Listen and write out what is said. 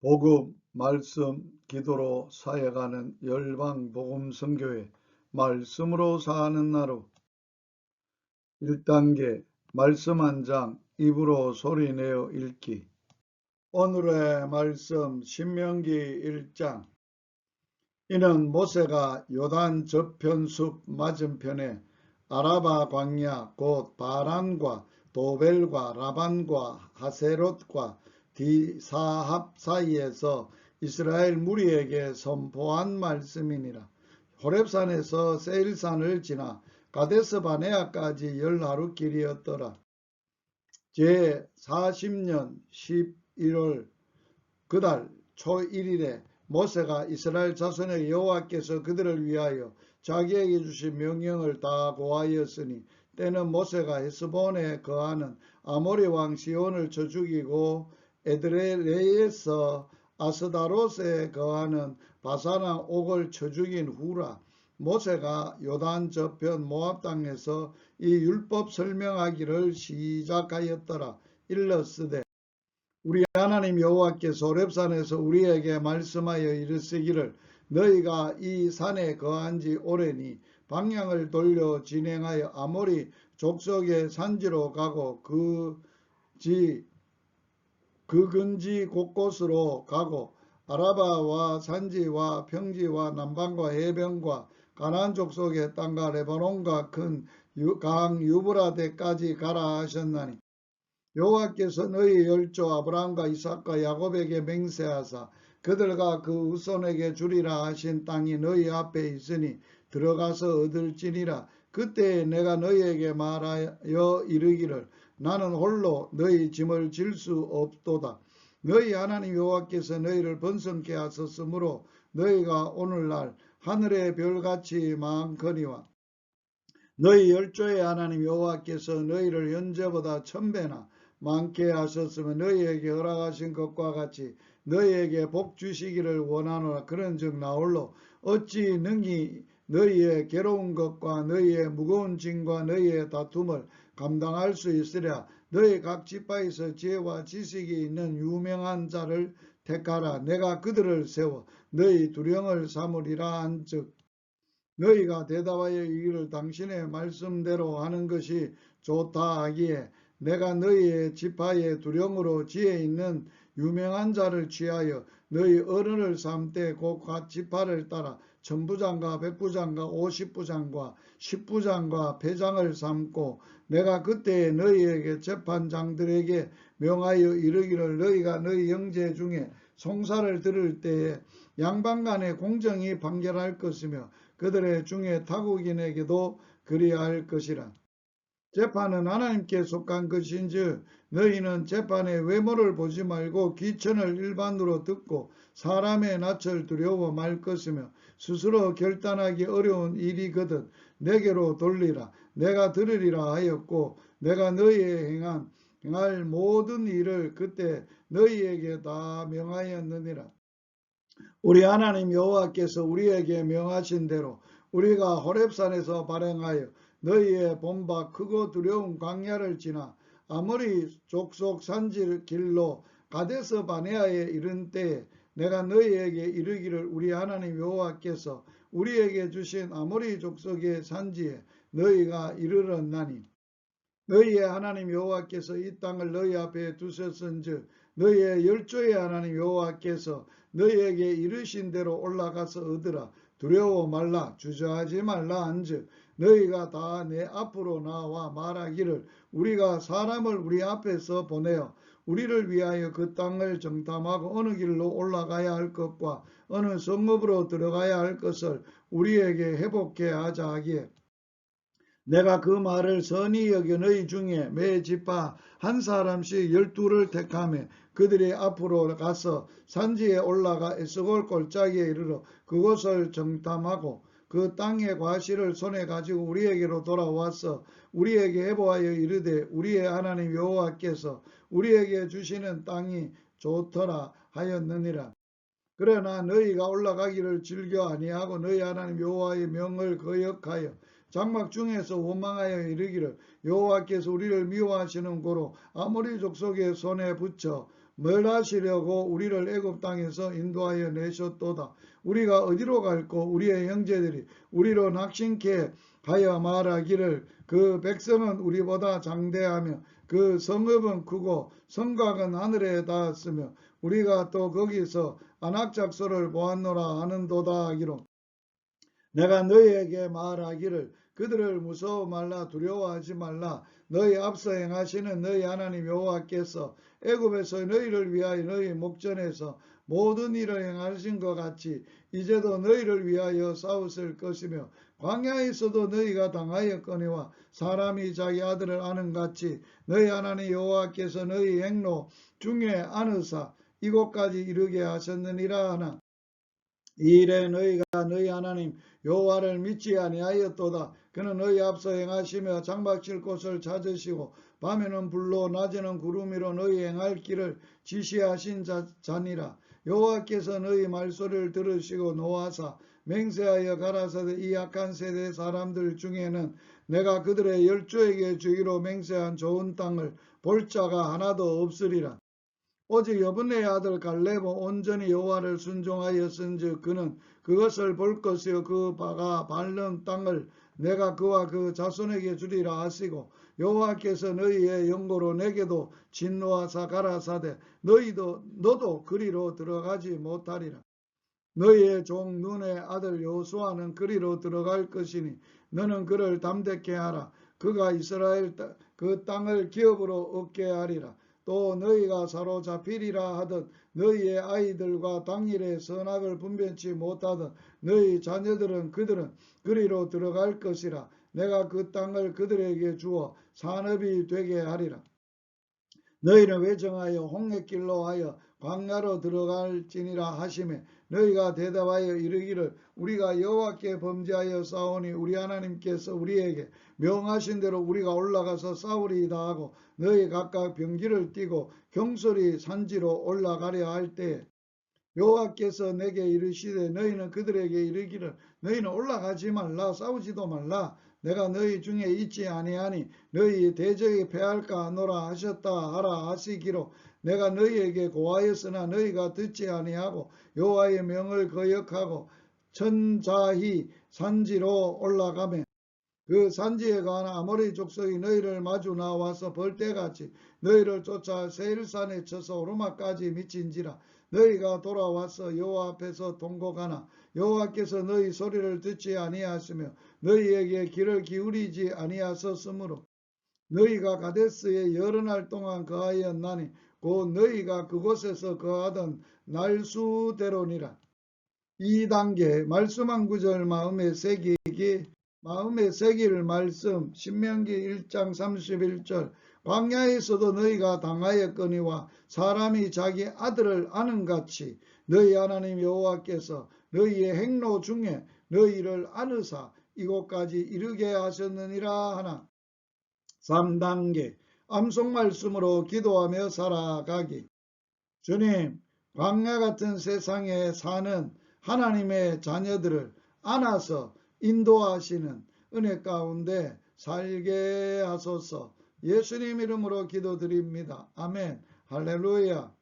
복음, 말씀, 기도로 사역하는 열방 복음 선교회 말씀으로 사는 나루. 1단계 말씀 한 장 입으로 소리내어 읽기. 오늘의 말씀 신명기 1장. 이는 모세가 요단 저편숲 맞은편에 아라바 광야 곧 바란과 도벨과 라반과 하세롯과 디사합 사이에서 이스라엘 무리에게 선포한 말씀이니라. 호렙산에서 세일산을 지나 가데스 바네아까지 열하루 길이었더라. 제 40년 11월 그달 초 1일에 모세가 이스라엘 자손의 여호와께서 그들을 위하여 자기에게 주신 명령을 다 고하였으니 때는 모세가 헤스본에 거하는 아모리 왕 시온을 쳐 죽이고 에드레레에서 아스다로스에 거하는 바사나 옥을 쳐 죽인 후라 모세가 요단 저편 모압 땅에서 이 율법 설명하기를 시작하였더라. 일러스되 우리 하나님 여호와께서 랩산에서 우리에게 말씀하여 이르시기를 너희가 이 산에 거한 지 오래니 방향을 돌려 진행하여 아모리 족속의 산지로 가고 그 지 그 근지 곳곳으로 가고 아라바와 산지와 평지와 남방과 해변과 가나안 족속의 땅과 레바논과 큰 강 유브라데까지 가라 하셨나니 여호와께서 너희 열조 아브라함과 이삭과 야곱에게 맹세하사 그들과 그 후손에게 주리라 하신 땅이 너희 앞에 있으니 들어가서 얻을지니라 그때 내가 너희에게 말하여 이르기를 나는 홀로 너희 짐을 질 수 없도다. 너희 하나님 여호와께서 너희를 번성케 하셨으므로 너희가 오늘날 하늘의 별같이 많거니와 너희 열조의 하나님 여호와께서 너희를 현재보다 천배나 많게 하셨으면 너희에게 허락하신 것과 같이 너희에게 복 주시기를 원하노라 그런즉 나홀로 어찌 능히 너희의 괴로운 것과 너희의 무거운 짐과 너희의 다툼을 감당할 수 있으랴. 너희 각 지파에서 지혜와 지식이 있는 유명한 자를 택하라. 내가 그들을 세워 너희 두령을 삼으리라 한즉 너희가 대답하여 이기를 당신의 말씀대로 하는 것이 좋다 하기에 내가 너희의 지파의 두령으로 지혜 있는 유명한 자를 취하여 너희 어른을 삼되 곧각 지파를 따라 천부장과 백부장과 오십부장과 십부장과 배장을 삼고 내가 그때 너희에게 재판장들에게 명하여 이르기를 너희가 너희 형제 중에 송사를 들을 때에 양반간의 공정이 판결할 것이며 그들의 중에 타국인에게도 그리할 것이라. 재판은 하나님께 속한 것인즉 너희는 재판의 외모를 보지 말고 귀천을 일반으로 듣고 사람의 낯을 두려워 말 것이며 스스로 결단하기 어려운 일이거든. 내게로 돌리라. 내가 들으리라 하였고 내가 너희의 행한 행할 모든 일을 그때 너희에게 다 명하였느니라. 우리 하나님 여호와께서 우리에게 명하신 대로 우리가 호렙산에서 발행하여 너희의 본바 크고 두려운 광야를 지나 아무리 족속 산지 길로 가데스 바네아에 이른 때에 내가 너희에게 이르기를 우리 하나님 여호와께서 우리에게 주신 아모리 족속의 산지에 너희가 이르렀나니 너희의 하나님 여호와께서 이 땅을 너희 앞에 두셨은즉 너희의 열조의 하나님 여호와께서 너희에게 이르신 대로 올라가서 얻으라 두려워 말라 주저하지 말라 한즉 너희가 다 내 앞으로 나와 말하기를 우리가 사람을 우리 앞에서 보내어 우리를 위하여 그 땅을 정탐하고 어느 길로 올라가야 할 것과 어느 성읍으로 들어가야 할 것을 우리에게 회복해 하자 하기에 내가 그 말을 선히 여겨 너희 중에 매 지파 한 사람씩 열두를 택하며 그들이 앞으로 가서 산지에 올라가 에스골 골짜기에 이르러 그곳을 정탐하고 그 땅의 과실을 손에 가지고 우리에게로 돌아와서 우리에게 해보하여 이르되 우리의 하나님 여호와께서 우리에게 주시는 땅이 좋더라 하였느니라. 그러나 너희가 올라가기를 즐겨 아니하고 너희 하나님 여호와의 명을 거역하여 장막 중에서 원망하여 이르기를 여호와께서 우리를 미워하시는 고로 아무리 족속의 손에 붙여 뭘 하시려고 우리를 애굽 땅에서 인도하여 내셨도다. 우리가 어디로 갈고 우리의 형제들이 우리로 낙심케 하여 말하기를 그 백성은 우리보다 장대하며 그 성읍은 크고 성곽은 하늘에 닿았으며 우리가 또 거기서 안악작소를 보았노라 하는도다 하기로 내가 너희에게 말하기를 그들을 무서워 말라 두려워하지 말라. 너희 앞서 행하시는 너희 하나님 여호와께서 애굽에서 너희를 위하여 너희 목전에서 모든 일을 행하신 것 같이 이제도 너희를 위하여 싸우실 것이며 광야에서도 너희가 당하였거니와 사람이 자기 아들을 아는 같이 너희 하나님 여호와께서 너희 행로 중에 안으사 이곳까지 이르게 하셨느니라 하나 이 일에 너희가 너희 하나님 여호와를 믿지 아니하였도다. 그는 너희 앞서 행하시며 장막칠 곳을 찾으시고 밤에는 불로 낮에는 구름이로 너희 행할 길을 지시하신 자, 자니라. 여호와께서 너희 말소리를 들으시고 노하사 맹세하여 가라사대 이 악한 세대 사람들 중에는 내가 그들의 열조에게 주기로 맹세한 좋은 땅을 볼 자가 하나도 없으리라. 오직 여분의 아들 갈렙은 온전히 여호와를 순종하였은즉 그는 그것을 볼 것이요 그 바가 밟는 땅을 내가 그와 그 자손에게 주리라 하시고 여호와께서 너희의 영고로 내게도 진노하사 가라사대 너희도 너도 그리로 들어가지 못하리라. 너희의 종 눈의 아들 여호수아는 그리로 들어갈 것이니 너는 그를 담대케 하라. 그가 이스라엘 땅- 그 땅을 기업으로 얻게 하리라 또 너희가 사로잡히리라 하듯 너희의 아이들과 당일의 선악을 분변치 못하던 너희 자녀들은 그들은 그리로 들어갈 것이라 내가 그 땅을 그들에게 주어 산업이 되게 하리라. 너희는 외정하여 홍해길로 하여 광야로 들어갈지니라 하심에 너희가 대답하여 이르기를 우리가 여호와께 범죄하여 싸우니 우리 하나님께서 우리에게 명하신 대로 우리가 올라가서 싸우리이다 하고 너희 각각 병기를 띠고 경솔이 산지로 올라가려 할 때에 여호와께서 내게 이르시되 너희는 그들에게 이르기를 너희는 올라가지 말라 싸우지도 말라 내가 너희 중에 있지 아니하니 너희 대적에 패할까 하노라 하셨다 하라 하시기로 내가 너희에게 고하였으나 너희가 듣지 아니하고 여호와의 명을 거역하고 천자히 산지로 올라가매. 그 산지에 가나 아모리 족속이 너희를 마주 나와서 벌떼같이 너희를 쫓아 세일산에 쳐서 오르막까지 미친지라. 너희가 돌아와서 여호와 앞에서 동곡하나 여호와께서 너희 소리를 듣지 아니하시며 너희에게 귀를 기울이지 아니하셨으므로 너희가 가데스에 여러 날 동안 거하였나니 곧 너희가 그곳에서 거하던 날수대로니라. 2단계 말씀 한 구절 마음에 새기기 마음에 새길 말씀 신명기 1장 31절 광야에서도 너희가 당하였거니와 사람이 자기 아들을 아는 같이 너희 하나님 여호와께서 너희의 행로 중에 너희를 안으사 이곳까지 이르게 하셨느니라 하나. 3단계 암송 말씀으로 기도하며 살아가기. 주님 광야 같은 세상에 사는 하나님의 자녀들을 안아서 인도하시는 은혜 가운데 살게 하소서. 예수님 이름으로 기도드립니다. 아멘. 할렐루야